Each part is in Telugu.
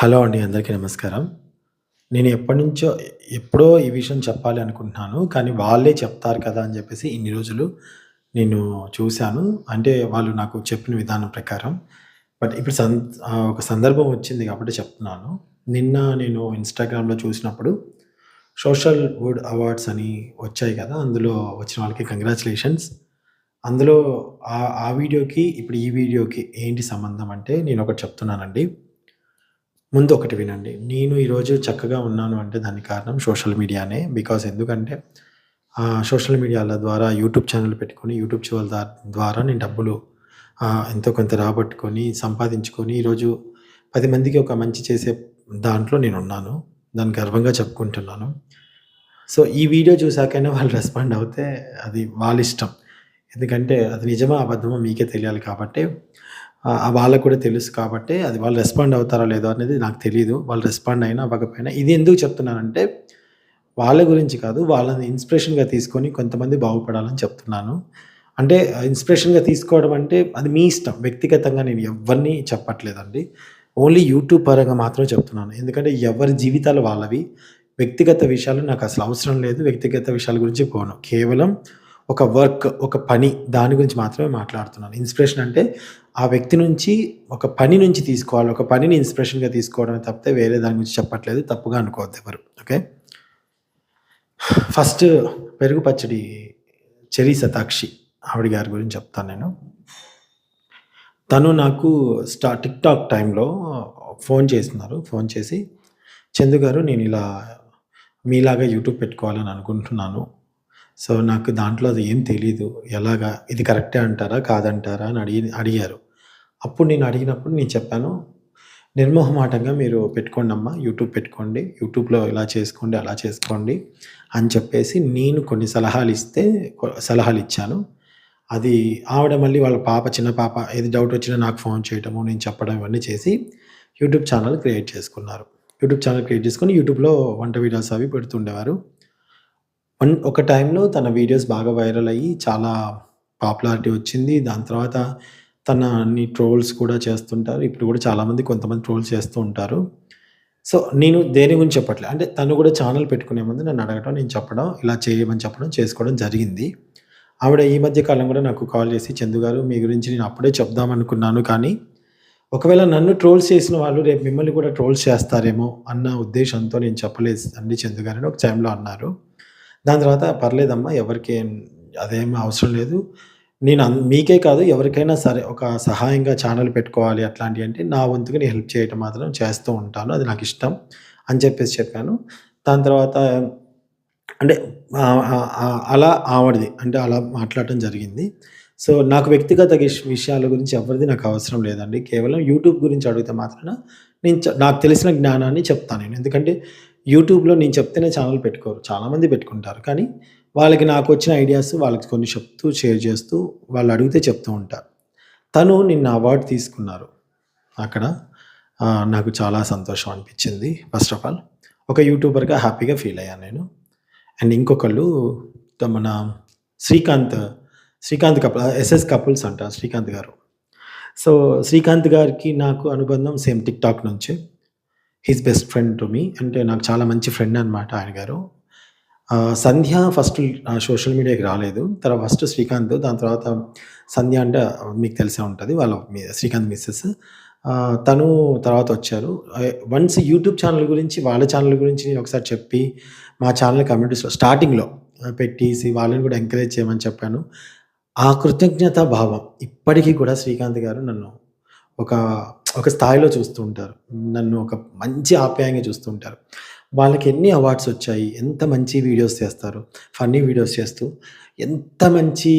హలో అండి. అందరికీ నమస్కారం. నేను ఎప్పటినుంచో ఎప్పుడో ఈ విషయం చెప్పాలి అనుకుంటున్నాను. కానీ వాళ్ళే చెప్తారు కదా! అని చెప్పేసి ఇన్ని రోజులు నేను చూశాను అంటే వాళ్ళు నాకు చెప్పిన విధానం ప్రకారం. బట్ ఇప్పుడు సం ఒక సందర్భం వచ్చింది కాబట్టి చెప్తున్నాను. నిన్న నేను ఇన్‌స్టాగ్రామ్‌లో చూసినప్పుడు సోషల్ వుడ్ అవార్డ్స్ అని వచ్చాయి కదా! అందులో వచ్చిన వాళ్ళకి కంగ్రాచులేషన్స్ అందులో ఆ ఆ వీడియోకి ఇప్పుడు ఈ వీడియోకి ఏంటి సంబంధం అంటే నేను ఒకటి చెప్తున్నానండి. ముందు ఒకటి వినండి. నేను ఈరోజు చక్కగా ఉన్నాను అంటే దానికి కారణం సోషల్ మీడియానే. బికాస్ ఎందుకంటే సోషల్ మీడియాల ద్వారా యూట్యూబ్ ఛానల్ పెట్టుకొని యూట్యూబ్ ఛానల్ దా ద్వారా నేను డబ్బులు ఎంతో కొంత రాబట్టుకొని, సంపాదించుకొని ఈరోజు పది మందికి ఒక మంచి చేసే దాంట్లో నేను ఉన్నాను దాన్ని గర్వంగా చెప్పుకుంటున్నాను. సో, ఈ వీడియో చూసాకైనా వాళ్ళు రెస్పాండ్ అవుతే అది వాళ్ళిష్టం. ఎందుకంటే అది నిజమా? అబద్ధమో మీకే తెలియాలి కాబట్టి వాళ్ళకి కూడా తెలుసు కాబట్టి అది వాళ్ళు రెస్పాండ్ అవుతారో లేదో అనేది నాకు తెలియదు వాళ్ళు రెస్పాండ్ అయినా అవ్వకపోయినా ఇది ఎందుకు చెప్తున్నానంటే వాళ్ళ గురించి కాదు. వాళ్ళని ఇన్‌స్పిరేషన్‌గా తీసుకొని కొంతమంది బాగుపడాలని చెప్తున్నాను. అంటే ఇన్‌స్పిరేషన్‌గా తీసుకోవడం అంటే అది మీ ఇష్టం. వ్యక్తిగతంగా నేను ఎవ్వరిని చెప్పట్లేదండి. ఓన్లీ యూట్యూబ్ పరంగా మాత్రమే చెప్తున్నాను. ఎందుకంటే ఎవరి జీవితాలు వాళ్ళవి. వ్యక్తిగత విషయాలు నాకు అసలు అవసరం లేదు. వ్యక్తిగత విషయాల గురించి పోను. కేవలం ఒక వర్క్, ఒక పని దాని గురించి మాత్రమే మాట్లాడుతున్నాను. ఇన్‌స్పిరేషన్ అంటే ఆ వ్యక్తి నుంచి ఒక పని నుంచి తీసుకోవాలి. ఒక పనిని ఇన్‌స్పిరేషన్‌గా తీసుకోవడమే తప్పితే వేరే దాని గురించి చెప్పట్లేదు. తప్పుగా అనుకోవద్దు ఎవరు. ఓకే. ఫస్ట్ పెరుగు పచ్చడి చెరీ శతాక్షి ఆవిడ గారి గురించి చెప్తాను నేను. తను నాకు స్టా టిక్‌టాక్ టైంలో ఫోన్ చేస్తున్నారు. ఫోన్ చేసి చందు గారు ఇలా మీలాగా యూట్యూబ్ పెట్టుకోవాలని అనుకుంటున్నాను. సో, నాకు దాంట్లో అది ఏం తెలీదు. ఎలాగా? ఇది కరెక్టే అంటారా? కాదంటారా? అని అడిగి అడిగారు. అప్పుడు నేను అడిగినప్పుడు నేను చెప్పాను. నిర్మోహమాటంగా మీరు పెట్టుకోండమ్మా. యూట్యూబ్ పెట్టుకోండి. యూట్యూబ్‌లో ఇలా చేసుకోండి, అలా చేసుకోండి అని చెప్పేసి నేను కొన్ని సలహాలు ఇస్తే సలహాలు ఇచ్చాను అది ఆవిడ మళ్ళీ వాళ్ళ పాప చిన్న పాప ఏది డౌట్ వచ్చినా నాకు ఫోన్ చేయటము, నేను చెప్పడం ఇవన్నీ చేసి యూట్యూబ్ ఛానల్ క్రియేట్ చేసుకున్నారు. యూట్యూబ్ ఛానల్ క్రియేట్ చేసుకొని యూట్యూబ్‌లో వంట వీడియోస్ అవి పెడుతుండేవారు. వన్ ఒక టైంలో తన వీడియోస్ బాగా వైరల్ అయ్యి చాలా పాపులారిటీ వచ్చింది. దాని తర్వాత తనని ట్రోల్స్ కూడా చేస్తుంటారు. ఇప్పుడు కూడా చాలామంది కొంతమంది ట్రోల్స్ చేస్తూ ఉంటారు. సో, నేను దేని గురించి చెప్పట్లే. అంటే తను కూడా ఛానెల్ పెట్టుకునే ముందు నన్ను అడగటం, నేను చెప్పడం, ఇలా చేయమని చెప్పడం, చేసుకోవడం జరిగింది. ఆవిడ ఈ మధ్య కాలం కూడా నాకు కాల్ చేసి చందు గారు మీ గురించి నేను అప్పుడే చెప్దామనుకున్నాను. కానీ ఒకవేళ నన్ను ట్రోల్స్ చేసిన వాళ్ళు రేపు మిమ్మల్ని కూడా ట్రోల్స్ చేస్తారేమో అన్న ఉద్దేశంతో నేను చెప్పలేదు అండి చందు గారు అని ఒక టైంలో అన్నారు. దాని తర్వాత పర్లేదమ్మా ఎవరికి అదేం అవసరం లేదు. నేను మీకే కాదు ఎవరికైనా సరే ఒక సహాయంగా ఛానల్ పెట్టుకోవాలి అట్లాంటివి అంటే నా వంతుగా నేను హెల్ప్ చేయటం మాత్రం చేస్తూ ఉంటాను. అది నాకు ఇష్టం అని చెప్పేసి చెప్పాను. దాని తర్వాత అంటే అలా ఆవిడది. అంటే అలా మాట్లాడటం జరిగింది. సో, నాకు వ్యక్తిగత విషయాల గురించి ఎవరిది నాకు అవసరం లేదండి. కేవలం యూట్యూబ్ గురించి అడిగితే మాత్రాన నేను నాకు తెలిసిన జ్ఞానాన్ని చెప్తాను నేను. ఎందుకంటే యూట్యూబ్‌లో నేను చెప్తేనే ఛానల్ పెట్టుకోరు. చాలామంది పెట్టుకుంటారు. కానీ వాళ్ళకి నాకు వచ్చిన ఐడియాస్ వాళ్ళకి కొన్ని చెప్తూ, షేర్ చేస్తూ వాళ్ళు అడిగితే చెప్తూ ఉంటారు తను నిన్న అవార్డు తీసుకున్నారు. అక్కడ నాకు చాలా సంతోషం అనిపించింది. ఫస్ట్ ఆఫ్ ఆల్ ఒక యూట్యూబర్‌గా హ్యాపీగా ఫీల్ అయ్యాను నేను. అండ్ ఇంకొకళ్ళు మన Srikanth, Srikanth couple SS couples అంట శ్రీకాంత్ గారు. సో, శ్రీకాంత్ గారికి నాకు అనుబంధం సేమ్ టిక్‌టాక్ నుంచే. He's best friend to me. అంటే నాకు చాలా మంచి ఫ్రెండ్ అనమాట ఆయన గారు. సంధ్య ఫస్ట్ సోషల్ మీడియాకి రాలేదు. తర్వాత ఫస్ట్ శ్రీకాంత్ దాని తర్వాత సంధ్య అంటే మీకు తెలిసే ఉంటుంది వాళ్ళ మీ శ్రీకాంత్ మిస్సెస్ తను తర్వాత వచ్చారు. వన్స్ యూట్యూబ్ ఛానల్ గురించి వాళ్ళ ఛానల్ గురించి నేను ఒకసారి చెప్పి మా ఛానెల్ కమ్యూనిటీస్‌లో స్టార్టింగ్‌లో పెట్టేసి వాళ్ళని కూడా ఎంకరేజ్ చేయమని చెప్పాను. ఆ కృతజ్ఞతా భావం ఇప్పటికీ కూడా శ్రీకాంత్ గారు నన్ను ఒక ఒక స్థాయిలో చూస్తూ ఉంటారు. నన్ను ఒక మంచి ఆప్యాయంగా చూస్తూ ఉంటారు. వాళ్ళకి ఎన్ని అవార్డ్స్ వచ్చాయి. ఎంత మంచి వీడియోస్ చేస్తారు. ఫన్నీ వీడియోస్ చేస్తూ ఎంత మంచి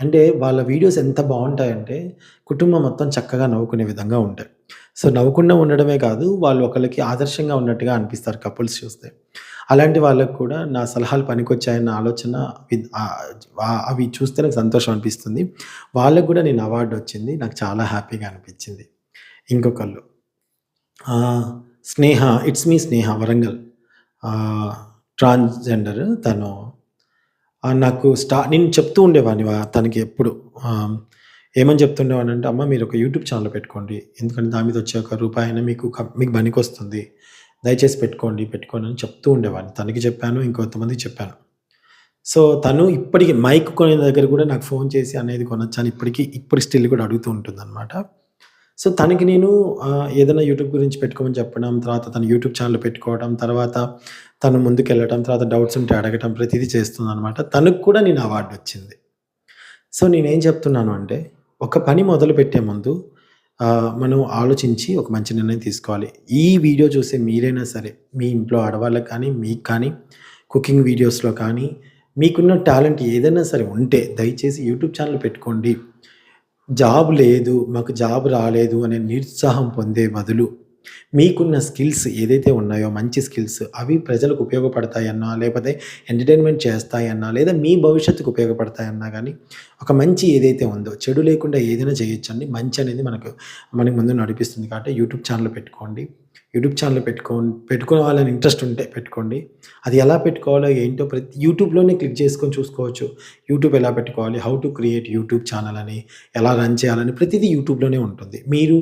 అంటే వాళ్ళ వీడియోస్ ఎంత బాగుంటాయంటే కుటుంబం మొత్తం చక్కగా నవ్వుకునే విధంగా ఉంటాయి. సో, నవ్వకుండా ఉండడమే కాదు వాళ్ళు ఒకరికి ఆదర్శంగా ఉన్నట్టుగా అనిపిస్తారు కపుల్స్ చూస్తే. అలాంటి వాళ్ళకు కూడా నా సలహాలు పనికొచ్చాయన్న ఆలోచన అవి చూస్తే నాకు సంతోషం అనిపిస్తుంది. వాళ్ళకు కూడా నేను అవార్డు వచ్చింది. నాకు చాలా హ్యాపీగా అనిపించింది. ఇంకొకళ్ళు Sneha it's me Sneha Warangal. Transgender తను నాకు స్టా నేను చెప్తూ ఉండేవాడిని తనకి ఎప్పుడు ఏమని ఏమని చెప్తుండేవాడినంటే, "అమ్మ మీరు ఒక యూట్యూబ్ ఛానల్ పెట్టుకోండి. ఎందుకంటే దాని మీద వచ్చే ఒక రూపాయైనా మీకు క మీకు పనికొస్తుంది. దయచేసి పెట్టుకోండి, పెట్టుకోండి" అని చెప్తూ ఉండేవాడిని. తనకి చెప్పాను, ఇంకొంతమందికి చెప్పాను. సో, తను ఇప్పటికి మైక్ కొనే దగ్గర కూడా నాకు ఫోన్ చేసి అనేది కొనొచ్చాను ఇప్పటికీ ఇప్పుడు స్టిల్ కూడా అడుగుతూ ఉంటుందనమాట. సో, తనకి నేను ఆహ్, ఏదైనా యూట్యూబ్ గురించి పెట్టుకోమని చెప్పడం, తర్వాత తను యూట్యూబ్ ఛానల్ పెట్టుకోవడం, తర్వాత తను ముందుకెళ్ళడం, తర్వాత డౌట్స్ ఉంటే అడగటం ప్రతీదీ చేస్తుందనమాట. తనకు కూడా నేను అవార్డొచ్చింది. సో, నేనేం చెప్తున్నాను అంటే, ఒక పని మొదలుపెట్టే ముందు ఆహ్, మనం ఆలోచించి ఒక మంచి నిర్ణయం తీసుకోవాలి. ఈ వీడియో చూసే మీరైనా సరే, మీ ఇంట్లో ఆడవాళ్ళకి కానీ, మీకు కానీ, కుకింగ్ వీడియోస్‌లో కానీ, మీకున్న టాలెంట్ ఏదైనా సరే ఉంటే దయచేసి యూట్యూబ్ ఛానల్ పెట్టుకోండి. జాబ్ లేదు, మాకు జాబ్ రాలేదు అనే నిరుత్సాహం పొందే బదులు, మీకున్న స్కిల్స్ ఏదైతే ఉన్నాయో మంచి స్కిల్స్ అవి ప్రజలకు ఉపయోగపడతాయన్నా, లేకపోతే ఎంటర్‌టైన్‌మెంట్ చేస్తాయన్నా, లేదా మీ భవిష్యత్తుకు ఉపయోగపడతాయన్నా కానీ ఒక మంచి ఏదైతే ఉందో, చెడు లేకుండా ఏదైనా చేయొచ్చండి. మంచి అనేది మనకు మనకి ముందు నడిపిస్తుంది కాబట్టి యూట్యూబ్ ఛానల్ పెట్టుకోండి. యూట్యూబ్ ఛానల్ పెట్టుకో పెట్టుకోవాలని ఇంట్రెస్ట్ ఉంటే పెట్టుకోండి. అది ఎలా పెట్టుకోవాలో ఏంటో ప్రతి యూట్యూబ్‌లోనే క్లిక్ చేసుకొని చూసుకోవచ్చు. యూట్యూబ్ ఎలా పెట్టుకోవాలి, how to create YouTube channel అని, ఎలా రన్ చేయాలని ప్రతిదీ యూట్యూబ్‌లోనే ఉంటుంది. మీరు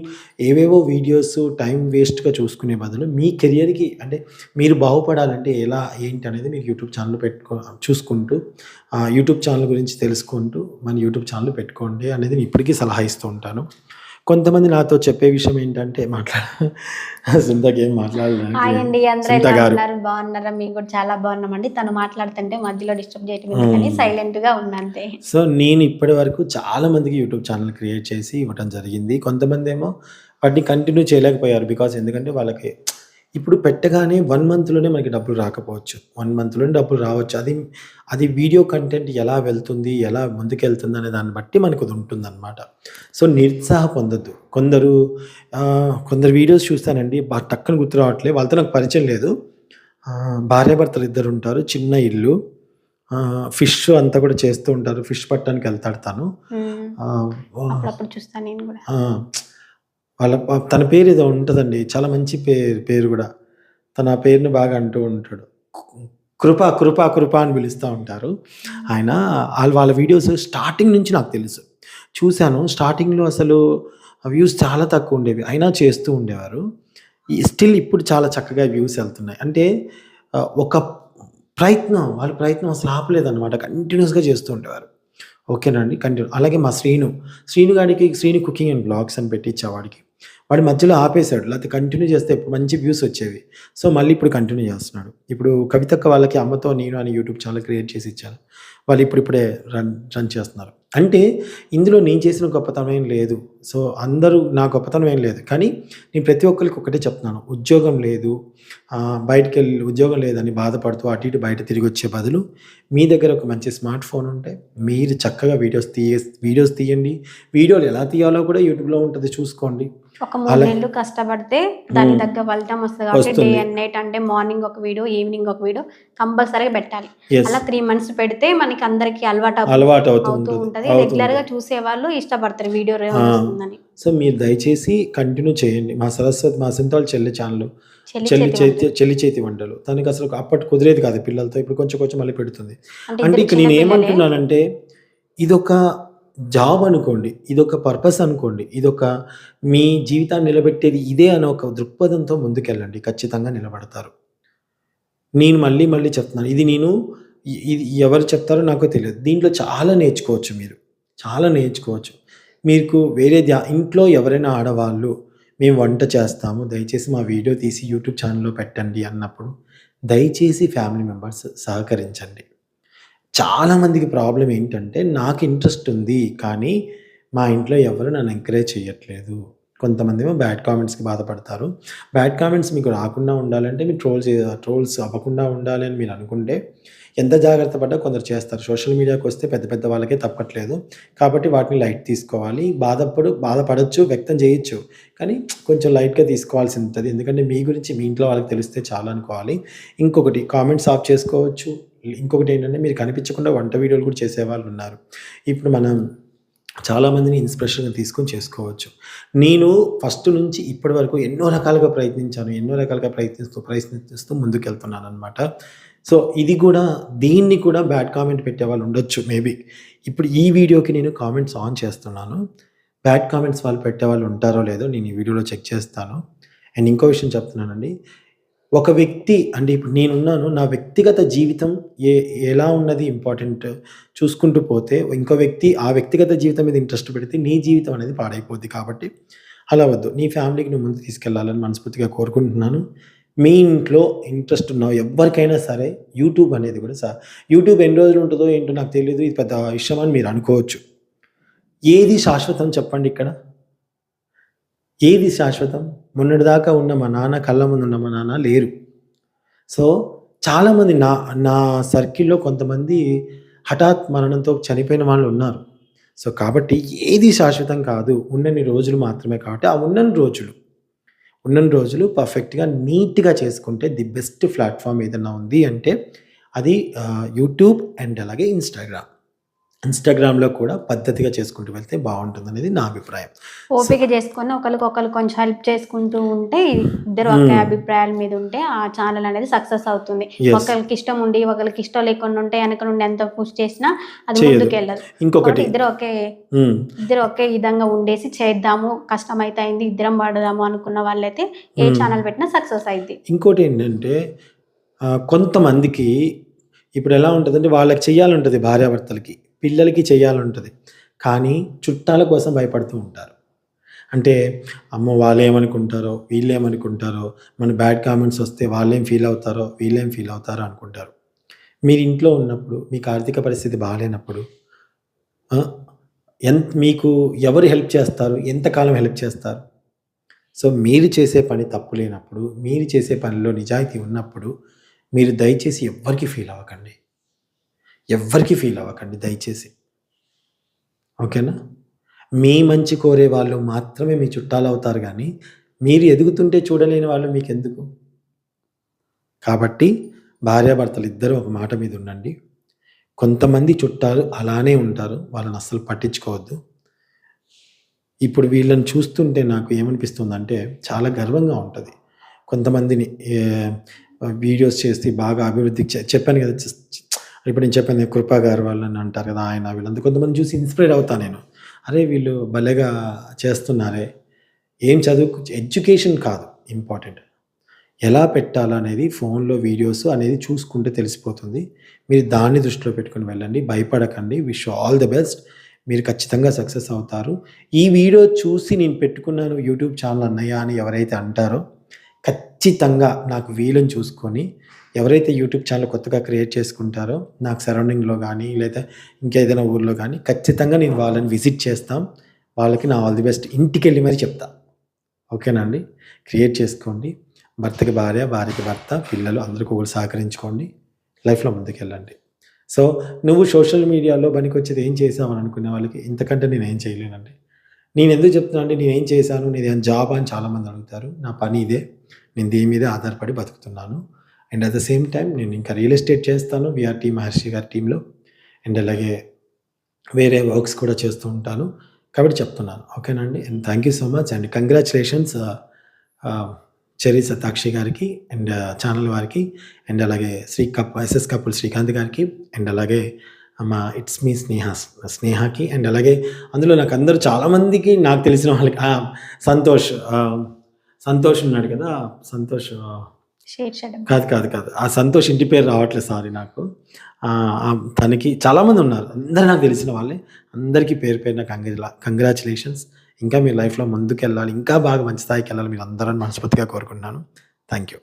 ఏవేవో వీడియోస్ టైం వేస్ట్‌గా చూసుకునే బదులు మీ కెరియర్‌కి అంటే మీరు బాగుపడాలంటే ఎలా, ఏంటి అనేది మీరు యూట్యూబ్ ఛానల్ పెట్టుకో చూసుకుంటూ యూట్యూబ్ ఛానల్ గురించి తెలుసుకుంటూ మన యూట్యూబ్ ఛానల్ పెట్టుకోండి అనేది నేను ఇప్పటికీ సలహా ఇస్తూ ఉంటాను. కొంతమంది నాతో చెప్పే విషయం ఏంటంటే మాట్లాడ గారు. ఉన్నారు? బాగున్నారా? కూడా చాలా బాగున్నామండి. తను మాట్లాడుతుంటే మధ్యలో డిస్టర్బ్ చేయటం. సో, నేను ఇప్పటి వరకు చాలా మందికి యూట్యూబ్ ఛానల్ క్రియేట్ చేసి ఇవ్వటం జరిగింది. కొంతమందేమో వాటిని కంటిన్యూ చేయలేకపోయారు. బికాజ్ ఎందుకంటే వాళ్ళకి ఇప్పుడు పెట్టగానే 1 మంత్‌లోనే మనకి డబ్బులు రాకపోవచ్చు. 1 మంత్‌లోనే డబ్బులు రావచ్చు. అది అది వీడియో కంటెంట్ ఎలా వెళ్తుంది, ఎలా ముందుకెళ్తుంది అనే దాన్ని బట్టి మనకది ఉంటుందనమాట. సో, నిరుత్సాహ పొందొద్దు. కొందరు ఆహ్, కొందరు వీడియోస్ చూస్తానండి బా టక్కన గుర్తు రావట్లే. వాళ్ళతో నాకు పరిచయం లేదు. ఆహ్, భార్యాభర్తలు ఇద్దరుంటారు. చిన్న ఇల్లు. ఆహ్, ఫిష్ అంతా కూడా చేస్తూ ఉంటారు. ఫిష్ పట్టడానికి వెళ్తాడు తను. హ్మ్. ఆహ్, ఆహ్, అప్పుడప్పుడు చూస్తాను నేను కూడా. ఆ! వాళ్ళ తన పేరు ఏదో ఉంటదండి. చాలా మంచి పేరు పేరు గూడా. తను ఆ పేరుని బాగా అంటూ ఉంటాడు. కృప, కృప, కృప అని పిలుస్తా ఉంటారు. ఆయన ఆళ్ళు వాళ్ళ వీడియోస్ స్టార్టింగ్ నుంచి నాకు తెలుసు. చూసాను. స్టార్టింగ్‌లో అసలు వ్యూస్ చాలా తక్కువ ఉండేవి. అయినా చేస్తూ ఉండేవారు. ఈ స్టిల్ ఇప్పుడు చాలా చక్కగా వ్యూస్ ఎళ్తున్నాయి. అంటే ఆహ్, ఒక ప్రయత్నం వాళ్ళ ప్రయత్నం అసలు ఆపలేదనమాట. కంటిన్యూయస్‌గా చేస్తూ ఉండేవారు. ఓకేనండి. కంటిన్యూ అలాగే మా శ్రీను. శ్రీను గాడికి శ్రీను కుకింగ్ అండ్ బ్లాగ్స్ అని పెట్టిచ్చా వాడికి. వాడు మధ్యలో ఆపేసాడు. లేకపోతే కంటిన్యూ చేస్తే మంచి వ్యూస్ వచ్చేవి. సో, మళ్ళీ ఇప్పుడు కంటిన్యూ చేస్తున్నాడు. ఇప్పుడు కవితక్క వాళ్ళకి అమ్మతో నేను అని యూట్యూబ్ ఛానల్ క్రియేట్ చేసి ఇచ్చాను. వాళ్ళు ఇప్పుడిప్పుడే రన్ రన్ చేస్తున్నారు. అంటే ఇందులో నేను చేసిన గొప్పతనం ఏం లేదు. సో, అందరూ నా గొప్పతనం ఏం లేదు. కానీ నేను ప్రతి ఒక్కరికి ఒకటే చెప్తున్నాను. ఉద్యోగం లేదు. బయటకు బయటికెళ్ళి ఉద్యోగం లేదని బాధపడుతూ అటు ఇటు బయట తిరిగొచ్చే బదులు మీ దగ్గర ఒక మంచి స్మార్ట్ ఫోన్ ఉంటే మీరు చక్కగా వీడియోస్ తీయేస్ వీడియోస్ తీయండి. వీడియోలు ఎలా తీయాలో కూడా యూట్యూబ్‌లో ఉంటుంది చూసుకోండి. ఒక 3 అలా నెలలు కష్టపడితే హ్మ్. తగ్గ ఫలితం వస్తది కాబట్టి డే. అండ్ నైట్ అంటే మార్నింగ్ ఒక వీడియో, ఈవినింగ్ ఒక వీడియో కంపల్సరీగా పెట్టాలి. అలా 3 మంత్స్ పెడితే మనకి అందరికి అలవాటు అలవాటు అవుతూ ఉంటది. అవుతూ రెగ్యులర్‌గా ఉంటది. చూసేవాళ్ళు ఇష్టపడతారు వీడియో వస్తుందని. సో, మీరు దయచేసి కంటిన్యూ చేయండి. మా సరస్వతి మా సింతాల్ చెల్లి ఛానల్. చెల్లి చేతి. చెల్లి చేతి వంటలు. తనకి అసలు అప్పటి కుదిరేది కాదు పిల్లలతో. ఇప్పుడు కొంచెం కొంచెం మళ్ళీ పెడుతుంది. అంటే ఇక్కడ చిన్న పిల్లలే. నేనేమంటున్నానంటే ఇదొక జాబ్ అనుకోండి. ఇదొక పర్పస్ అనుకోండి. ఇదొక మీ జీవితాన్ని నిలబెట్టేది ఇదే అనే ఒక దృక్పథంతో ముందుకెళ్ళండి. ఖచ్చితంగా నిలబడతారు. నేను మళ్ళీ మళ్ళీ చెప్తున్నాను. ఇది నేను ఇది ఎవరు చెప్తారో నాకు తెలియదు. దీంట్లో చాలా నేర్చుకోవచ్చు మీరు. చాలా నేర్చుకోవచ్చు. మీకు వేరే ధ్యా ఇంట్లో ఎవరైనా ఆడవాళ్ళు మేము వంట చేస్తాము. దయచేసి మా వీడియో తీసి యూట్యూబ్ ఛానల్‌లో పెట్టండి అన్నప్పుడు దయచేసి ఫ్యామిలీ మెంబర్స్ సహకరించండి. చాలా మందికి ఏంటంటే నాకు ఇంట్రెస్ట్ ఉంది. కానీ మా ఇంట్లో ఎవరు నన్ను ఎంకరేజ్ చేయట్లేదు. కొంతమందేమో బ్యాడ్ కామెంట్స్‌కి బాధపడతారు. బ్యాడ్ కామెంట్స్ మీకు రాకుండా ఉండాలంటే మీరు ట్రోల్ చే ట్రోల్స్ అవ్వకుండా ఉండాలి అని మీరు అనుకుంటే ఎంత జాగ్రత్త పడ్డా కొందరు చేస్తారు. సోషల్ మీడియాకొస్తే పెద్ద పెద్ద వాళ్ళకే తప్పట్లేదు. కాబట్టి వాటిని లైట్ తీసుకోవాలి. బాధపడు బాధపడొచ్చు, వ్యక్తం చేయొచ్చు. కానీ కొంచెం లైట్‌గా తీసుకోవాల్సి ఉంటది. ఎందుకంటే మీ గురించి మీ ఇంట్లో వాళ్ళకి తెలిస్తే చాలు అనుకోవాలి. ఇంకొకటి కామెంట్స్ ఆఫ్ చేసుకోవచ్చు. ఇంకొకటి ఏంటంటే మీరు కనిపించకుండా వంట వీడియోలు కూడా చేసేవాళ్ళున్నారు. ఇప్పుడు మనం చాలామందిని ఇన్స్పిరేషన్‌గా తీసుకొని చేసుకోవచ్చు. నేను ఫస్ట్ నుంచి ఇప్పటి వరకు ఎన్నో రకాలుగా ప్రయత్నించాను. ఎన్నో రకాలుగా ప్రయత్నిస్తూ, ప్రయత్నిస్తూ ముందుకెళ్తున్నాను అనమాట సో ఇది కూడా దీన్ని కూడా బ్యాడ్ కామెంట్ పెట్టే వాళ్ళు ఉండొచ్చు మేబీ ఇప్పుడు ఈ వీడియోకి నేను కామెంట్స్ ఆన్ చేస్తున్నాను బ్యాడ్ కామెంట్స్ వాళ్ళు పెట్టే వాళ్ళు ఉంటారో లేదో నేను ఈ వీడియోలో చెక్ చేస్తాను అండ్ ఇంకో విషయం చెప్తున్నానండి ఒక వ్యక్తి అంటే ఇప్పుడు నేనున్నాను నా వ్యక్తిగత జీవితం ఏ ఎలా ఉన్నది ఇంపార్టెంట్ చూసుకుంటూ పోతే ఇంకో వ్యక్తి ఆ వ్యక్తిగత జీవితం మీద ఇంట్రెస్ట్ పెడితే నీ జీవితం అనేది పాడైపోద్ది కాబట్టి అలా వద్దు. నీ ఫ్యామిలీకి నువ్వు ముందు తీసుకెళ్ళాలని మనస్ఫూర్తిగా కోరుకుంటున్నాను. మీ ఇంట్లో ఇంట్రెస్ట్ ఉన్న ఎవరికైనా సరే యూట్యూబ్ అనేది కూడా సార్ యూట్యూబ్ ఎన్ని రోజులు ఉంటుందో ఏంటో నాకు తెలియదు ఇది పెద్ద విషయం అని మీరు అనుకోవచ్చు. ఏది శాశ్వతం చెప్పండి ఇక్కడ? ఏది శాశ్వతం? మొన్నటిదాకా ఉన్న మా నాన్న కళ్ళ ముందు ఉన్న మా నాన్న లేరు. సో చాలామంది నా నా సర్కిల్లో కొంతమంది హఠాత్ మరణంతో చనిపోయిన వాళ్ళు ఉన్నారు. సో కాబట్టి ఏది శాశ్వతం కాదు. ఉన్నన్ని రోజులు మాత్రమే కాబట్టి ఆ ఉన్నన్ని రోజులు ఉన్నన్ని రోజులు పర్ఫెక్ట్గా నీట్గా చేసుకుంటే ది బెస్ట్ ప్లాట్ఫామ్ ఏదైనా ఉంది అంటే అది యూట్యూబ్ అండ్ అలాగే ఇన్స్టాగ్రామ్. ఇన్స్టాగ్రామ్లో కూడా పద్ధతిగా చేసుకుంటూ వెళ్తే బాగుంటుంది అనేది నా అభిప్రాయం ఓపిక చేసుకొని ఒకరికొకరు కొంచెం హెల్ప్ చేసుకుంటూ ఉంటే ఇద్దరు ఒకే. అభిప్రాయాల మీద ఉంటే ఆ ఛానల్ అనేది సక్సెస్ అవుతుంది. ఒకరికి ఇష్టం ఉండి ఒకరికి ఇష్టం లేకుండా ఉంటే వెనక నుండి ఎంత పుష్ చేసినా అది. ముందుకు వెళ్ళదు ఇంకొకటి ఇద్దరు ఒకే ఇద్దరు ఒకే విధంగా ఉండేసి చేద్దాము కష్టం అయితే అయింది ఇద్దరం పడదాము అనుకున్న వాళ్ళైతే ఏ. ఛానల్ పెట్టినా సక్సెస్ అయింది ఇంకోటి ఏంటంటే కొంతమందికి ఇప్పుడు ఎలా ఉంటుందంటే వాళ్ళకి చెయ్యాలంటుంది భార్యాభర్తలకి పిల్లలకి చేయాలంటుంది. కానీ చుట్టాల కోసం భయపడుతూ ఉంటారు. అంటే అమ్మ వాళ్ళు ఏమనుకుంటారో వీళ్ళు ఏమనుకుంటారో మన బ్యాడ్ కామెంట్స్ వస్తే వాళ్ళేం ఫీల్ అవుతారో వీళ్ళేం ఫీల్ అవుతారో అనుకుంటారు. మీరు ఇంట్లో ఉన్నప్పుడు మీకు ఆర్థిక పరిస్థితి బాగాలేనప్పుడు ఎంత మీకు ఎవరు హెల్ప్ చేస్తారు? ఎంతకాలం హెల్ప్ చేస్తారు? సో మీరు చేసే పని తప్పు లేనప్పుడు మీరు చేసే పనిలో నిజాయితీ ఉన్నప్పుడు మీరు దయచేసి ఎవ్వరికి ఫీల్ అవ్వకండి. ఎవ్వరికీ ఫీల్ అవ్వకండి దయచేసి. ఓకేనా? మీ మంచి కోరే వాళ్ళు మాత్రమే మీ చుట్టాలు అవుతారు కానీ మీరు ఎదుగుతుంటే చూడలేని వాళ్ళు మీకు ఎందుకు కాబట్టి భార్యాభర్తలు ఇద్దరు ఒక మాట మీద ఉండండి. కొంతమంది చుట్టాలు అలానే ఉంటారు వాళ్ళని అస్సలు పట్టించుకోవద్దు. ఇప్పుడు వీళ్ళని చూస్తుంటే నాకు ఏమనిపిస్తుందంటే చాలా గర్వంగా ఉంటుంది. కొంతమందిని వీడియోస్ చేసి బాగా అభివృద్ధి చెప్పాను కదా ఇప్పుడు నేను చెప్పాను కదా, కృపా గారు వాళ్ళని అంటారు కదా ఆయన వీళ్ళంతా కొంతమంది చూసి ఇన్స్పైర్ అవుతా నేను. అరే వీళ్ళు భలేగా చేస్తున్నారే. ఏం చదువు ఎడ్యుకేషన్ కాదు ఇంపార్టెంట్ ఎలా పెట్టాలనేది ఫోన్లో వీడియోస్ అనేది చూసుకుంటే తెలిసిపోతుంది. మీరు దాన్ని దృష్టిలో పెట్టుకుని వెళ్ళండి భయపడకండి. విష్ ఆల్ ది బెస్ట్ మీరు ఖచ్చితంగా సక్సెస్ అవుతారు. ఈ వీడియో చూసి నేను పెట్టుకున్నాను యూట్యూబ్ ఛానల్ అన్నయ్య అని ఎవరైతే అంటారో ఖచ్చితంగా నాకు వీలుని చూసుకొని ఎవరైతే యూట్యూబ్ ఛానల్ కొత్తగా క్రియేట్ చేసుకుంటారో నాకు సరౌండింగ్లో కానీ లేదా ఇంకేదైనా ఊర్లో కానీ ఖచ్చితంగా నేను వాళ్ళని విజిట్ చేస్తాం. వాళ్ళకి నా ఆల్ ది బెస్ట్ ఇంటికి వెళ్ళి మరి చెప్తా. ఓకేనా అండి? క్రియేట్ చేసుకోండి. భర్తకి భార్య భార్యకి భర్త పిల్లలు అందరికీ ఒకరు సహకరించుకోండి. లైఫ్లో ముందుకెళ్ళండి. సో నువ్వు సోషల్ మీడియాలో పనికి వచ్చేది ఏం చేసావు అని అనుకునే వాళ్ళకి ఇంతకంటే నేను ఏం చేయలేనండి. నేను ఎందుకు చెప్తున్నా అంటే నేను ఏం చేశాను? నేను ఏం జాబ్ అని చాలామంది అడుగుతారు. నా పని ఇదే. నేను దీని మీదే ఆధారపడి బతుకుతున్నాను? And at the same time నేను ఇంకా రియల్ ఎస్టేట్ చేస్తాను. విఆర్టీ మహర్షి గారి టీంలో అండ్ అలాగే వేరే వర్క్స్ కూడా చేస్తూ ఉంటాను. కాబట్టి చెప్తున్నాను. ఓకేనండి and? Thank you so much. And congratulations Cherry Satakshi గారికి అండ్ ఛానల్ వారికి. అండ్ అలాగే Sri cup SS couple Srikanth గారికి. అండ్ అలాగే మా ఇట్స్ మీ స్నేహ. స్నేహకి అండ్ అలాగే అందులో నాకు అందరూ చాలామందికి నాకు తెలిసిన వాళ్ళకి సంతోష్ సంతోష్ ఉన్నాడు కదా సంతోష్ కాదు కాదు కాదు. ఆ సంతోష్ ఇంటి పేరు రావట్లేదు సారీ నాకు. తనకి చాలామంది ఉన్నారు. అందరు నాకు తెలిసిన వాళ్ళే. అందరికీ పేరు పేరున కంగ్రా కంగ్రాచులేషన్స్ ఇంకా మీ లైఫ్లో ముందుకు వెళ్ళాలి ఇంకా బాగా మంచి స్థాయికి వెళ్ళాలి. మీరు అందరూ మనస్ఫూర్తిగా కోరుకుంటున్నాను. Thank you